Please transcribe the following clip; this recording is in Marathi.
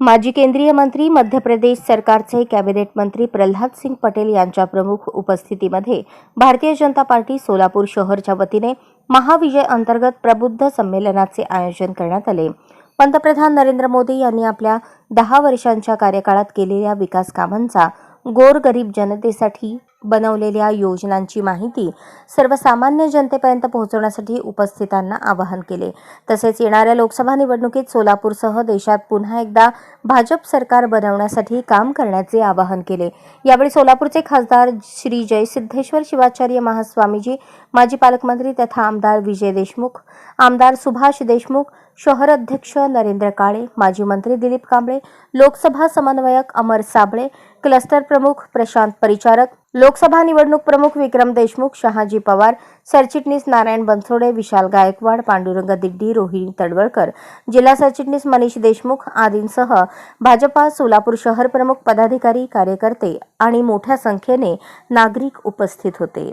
माजी केंद्रीय मंत्री मध्य प्रदेश सरकारचे कॅबिनेट मंत्री प्रल्हाद सिंग पटेल यांच्या प्रमुख उपस्थितीमध्ये भारतीय जनता पार्टी सोलापूर शहरच्या वतीने महाविजय अंतर्गत प्रबुद्ध संमेलनाचे आयोजन करण्यात आले. पंतप्रधान नरेंद्र मोदी यांनी आपल्या दहा वर्षांच्या कार्यकाळात केलेल्या विकास कामांचा गोरगरीब जनतेसाठी बनवलेल्या योजनांची माहिती सर्वसामान्य जनतेपर्यंत पोहोचवण्यासाठी उपस्थितांना आवाहन केले. तसेच येणाऱ्या लोकसभा निवडणुकीत सोलापूरसह देशात पुन्हा एकदा भाजप सरकार बनवण्यासाठी काम करण्याचे आवाहन केले. यावेळी सोलापूरचे खासदार श्री जयसिद्धेश्वर शिवाचार्य महास्वामीजी माजी पालकमंत्री तथा आमदार विजय देशमुख आमदार सुभाष देशमुख शहर अध्यक्ष नरेंद्र काळे माजी मंत्री दिलीप कांबळे लोकसभा समन्वयक अमर साबळे क्लस्टर प्रमुख प्रशांत परिचारक लोकसभा निवडणूक प्रमुख विक्रम देशमुख शहाजी पवार सरचिटणीस नारायण बनसोडे विशाल गायकवाड पांडुरंग दिड्डी रोहिणी तडवळकर. जिल्हा सरचिटणीस मनीष देशमुख आदींसह भाजपा सोलापूर शहर प्रमुख पदाधिकारी कार्यकर्ते आणि मोठ्या संख्येने नागरिक उपस्थित होते.